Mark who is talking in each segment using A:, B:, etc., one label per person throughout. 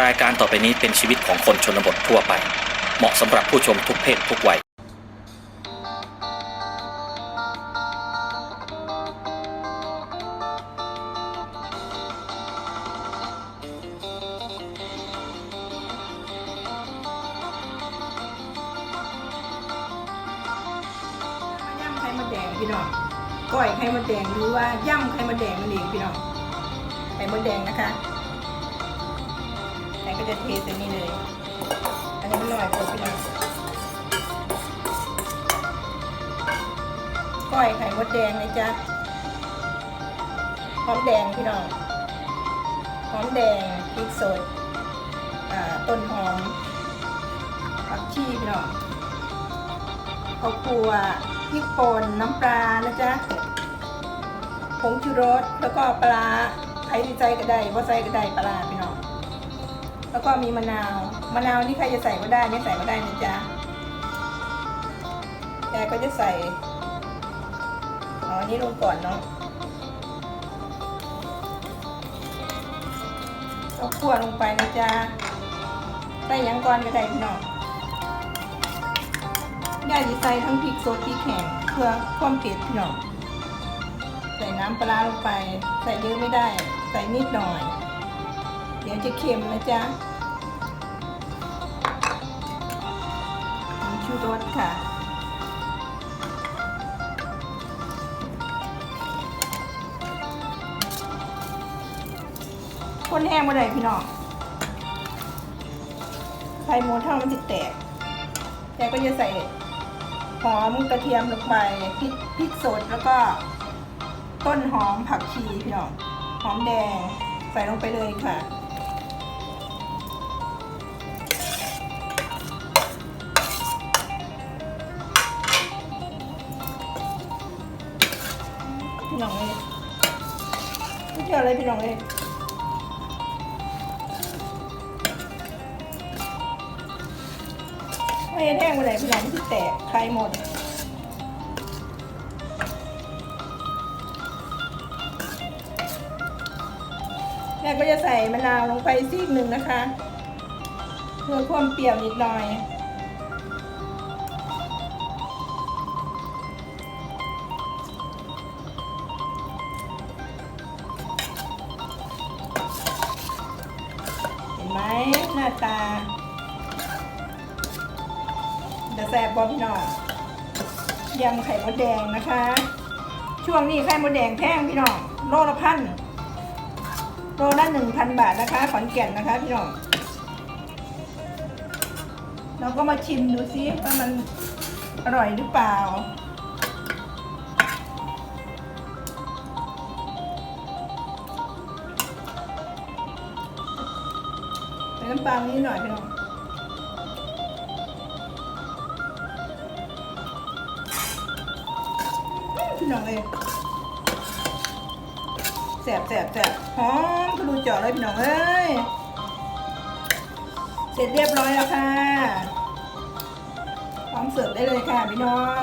A: รายการต่อไปนี้เป็นชีวิตของคนชนบททั่วไป เหมาะสำหรับผู้ชมทุกเพศทุกวัย
B: ย่ำไข่มดแดงพี่น้องก้อยไข่มดแดงหรือว่าย่ำไข่มดแดงนั่นเองพี่น้องไข่มดแดงนะคะ ก็จะเทตัวนี้เลย อันนี้มันหน่อยกว่าพี่น้องก้อยไข่มดแดงเลยจ้ะหอมแดงพี่น้องหอมแดงพริกสดอ่าต้นหอมผักชีพี่น้องข้าวคั่วพริกป่นน้ำปลานะจ๊ะผงชูรสแล้วก็ปลาใครใจก็ได้ว่าใจก็ได้ปลาพี่น้อง แล้วก็มีมะนาว มะนาวนี่ใครจะใส่ก็ได้ไม่ใส่ก็ได้นะจ๊ะแต่ก็จะใส่อาอันนี้ลงก่อนเนาะก็คั่วลงไปนะจ๊ะใส่ยังก่อนก็ได้พี่น้องย่าจะใส่ทั้งพริกสดพริกแห้งเพื่อความเผ็ดพี่น้องใส่น้ำปลาลงไป ใส่เยอะไม่ได้ ใส่นิดหน่อย เดี๋ยวจะเค็มนะจ๊ะ ชูรสค่ะ คนแห้งมาได้พี่น้องไข่หมูเท่ามันติดแตก แต่ก็จะใส่หอมกระเทียมลงไปพริกพริกสดแล้วก็ต้นหอมผักชีพี่น้องหอมแดงใส่ลงไปเลยค่ะ ไม่เชื่ออะไรพี่น้องเลยไม่แห้งไปไหนพี่น้องที่แตกใครหมดแม่ก็จะใส่มะนาวลงไปซีกหนึ่งนะคะ เพื่อความเปรี้ยวนิดหน่อย น้าตาจะแซ่บบอพี่น้องยำไข่มดแดงนะคะ ช่วงนี้ไข่มดแดงแพงพี่น้องโลละพันโลละหนึ่งพันบาทนะคะขอนแก่นนะคะพี่น้องเราก็มาชิมดูซิว่ามันอร่อยหรือเปล่า น้ำปลานิดหน่อยพี่น้องพี่น้องเลยแสบแสบแสบหอมทะลุเจาะเลยพี่น้องเอ้ยเสร็จเรียบร้อยแล้วค่ะ พร้อมเสิร์ฟได้เลยค่ะพี่น้อง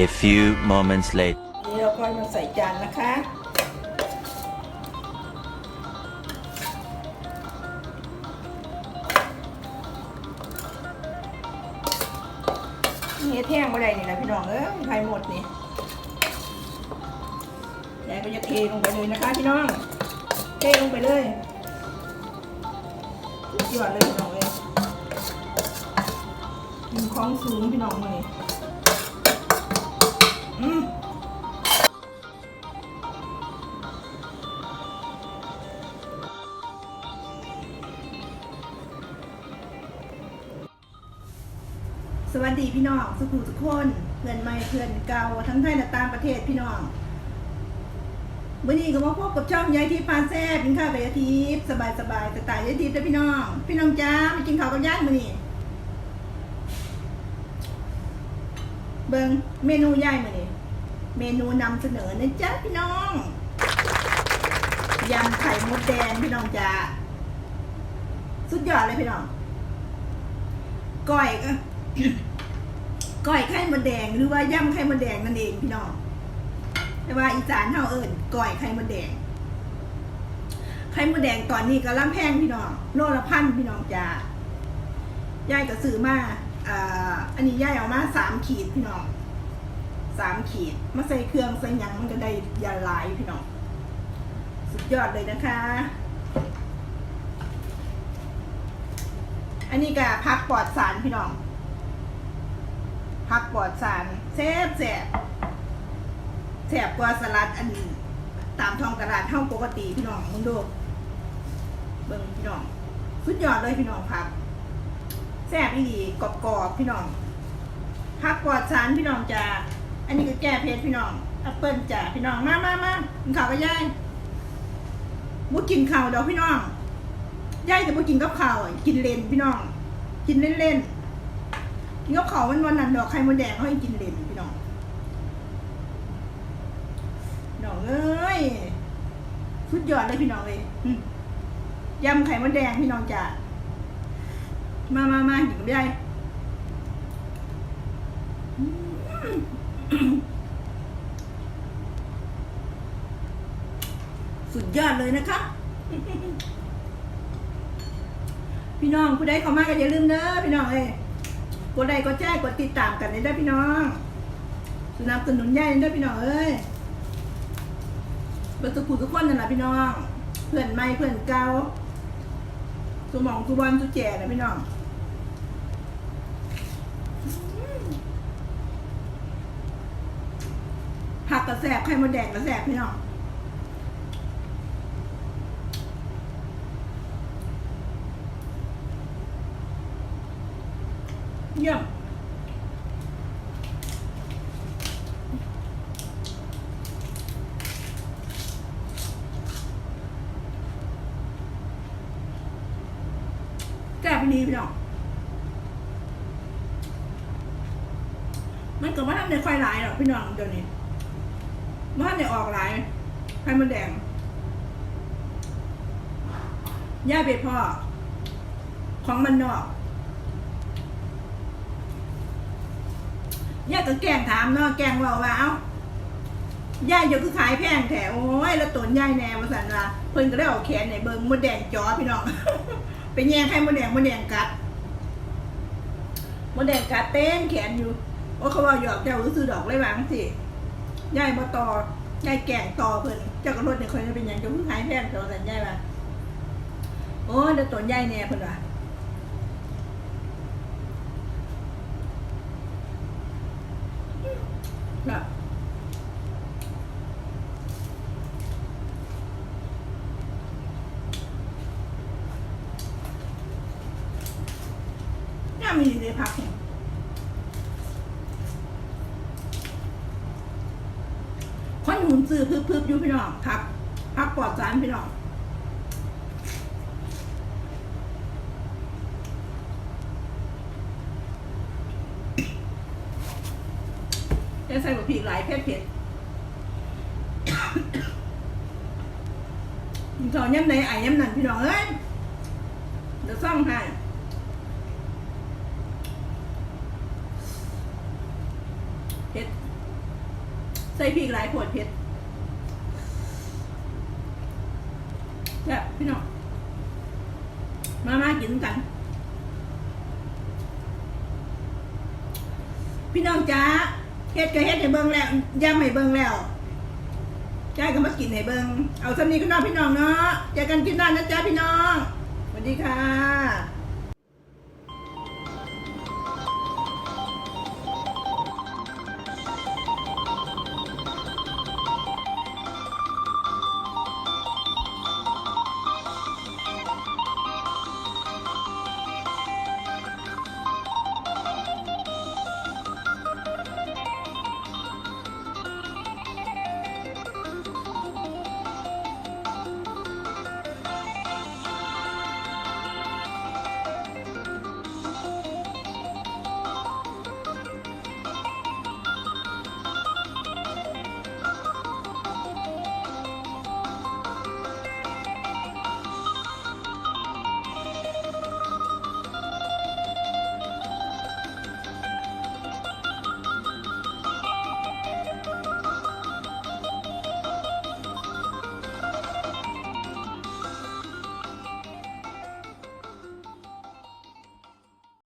C: A few moments later.
B: นี่เราก็มาใส่จานนะคะ เฮ็ดแท่งมาได้นี่นะพี่น้องเอ้ยไข่หมดนี่ยายก็จะเทลงไปเลยนะคะพี่น้องเทลงไปเลยหยอดเลยพี่น้องเลยมีของสูงพี่น้องเลยอืม สวัสดีพี่น้องสุขุทุกคนเพื่อนใหม่เพื่อนเก่าทั้งไทยและต่างประเทศพี่น้องวันนี้ก็มาพบกับช่องยายทิพย์พานแซ่บกินข้าวกับยายทิพย์สบายสบายๆสไตล์ยายทิพย์นะพี่น้อง พี่น้องจ้ามากินข้าวกับย่างมื้อนี้เบิงเมนูย่ายมื้อนี้เมนูนำเสนอนะจ๊ะพี่น้องยำไข่มดแดงพี่น้องจ้าสุดยอดเลยพี่น้องก้อยก็ ก้อยไข่มดแดงหรือว่าย่ำไข่มดแดงนั่นเองพี่น้องแต่ว่าอีสานเฮาเอิญก้อยไข่มดแดง ไข่มดแดงตอนนี้ก็ล่ำแพงพี่น้องโลละพันพี่น้องจ้ายายก็ซื้อมาอันนี้ยายเอามาสามขีดพี่น้องสามขีดมาใส่เครื่องใส่ยังมันก็ได้ยาลายพี่น้องสุดยอดเลยนะคะ อันนี้ก็พักปลอดสารพี่น้อง พักปลอดสารแซ่บแซ่บแซ่บกว่าสลัดอันนี้ ตามท้องตลาดเท่าปกติพี่น้องมึงดูเบิ่งพี่น้องสุดยอดเลยพี่น้องครับแซ่บอีหลีกรอบๆพี่น้องผักปลอดสารพี่น้องจ้าอันนี้ก็แก้เผ็ดพี่น้องแอปเปิลจ้าพี่น้องมามามากินข้าวกับยายบุกินข้าวเดี๋ยวพี่น้องยายจะบุกินกับข้าวกินเล่นพี่น้อง กินเล่นๆ กินกับข้าววันวันนั้นดอกไข่มดแดงเขาให้กินเล่นพี่น้องพี่น้องเอ้ยสุดยอดเลยพี่น้องเลยยำไข่มดแดงพี่น้องจ้ามามามาหญิงไม่ได้สุดยอดเลยนะคะ พี่น้องผู้ใดเข้ามาก็อย่าลืมเด้อพี่น้องเอ้ กดไลค์กดแชร์กดติดตามกันเลยเด้พี่น้องสนับสนุนใหญ่เด้พี่น้องเอ้ยเบอร์สุขุทุกคนนั่นแหละพี่น้อง เพื่อนใหม่เพื่อนเก่าสมองสุวรรณสุแจนะพี่น้องผักกระแสบไข่มดแดงกระแสบพี่น้อง เยี่ยมแซ่บดีพี่น้องมันก็ว่าทำในค่อยหลายหรอกพี่น้องเดี๋ยวนี้ว่าทำในออกหลายไข่มดแดงย่าเบ็ดพ่อ ของมันนอก ย่าก็แกล้งถามเนาะแกล้งว่าว่าเอ้าย่าอยู่คือขายแพงแถวโอ้ยแล้วตนย่ายแนวมาสันว่าเพิ่นก็ได้เอาแขนในเบิงมดแดงจอพี่น้องไปแย่งไข่มดแดงมดแดงกัดมดแดงกัดเต้นแขนอยู่ว่าเขาว่าหยอกเจ้าซื้อดอกเลยวาจังสิยายบ่ต่อยายแก่งต่อเพิ่นเจ้าก็รถเนี่ยคนจะเป็นยังจะเพิ่งหายแพงตัวสันยายว่าโอ้เดี๋ยวตัวยายแนเพิ่นว่า แบบย่ามีดีเลยพักเนี่ยคนหุ่นซื้อพึบๆอยู่พี่น้องพักพักปลอดสารพี่น้อง จะใส่บะผีหลายเผ็ดเผ็ดกินข้าวย่ำไหนไอ้ย่ำนั่นพี่น้องเอ้ยเดี๋ยวซ่องให้เผ็ดใส่พริกหลายขวดเผ็ดแบบพี่น้อง มามากินกัน พี่น้องจ้า เฮ็ดก็เฮ็ดให้เบิ่งแล้วย่ำให้เบิ่งแล้วจ้าก็มากินให้เบิ่งเอาสำนีก็น้องพี่น้องเนาะเจอกันกินหน้านะจ๊ะพี่น้องสวัสดีค่ะ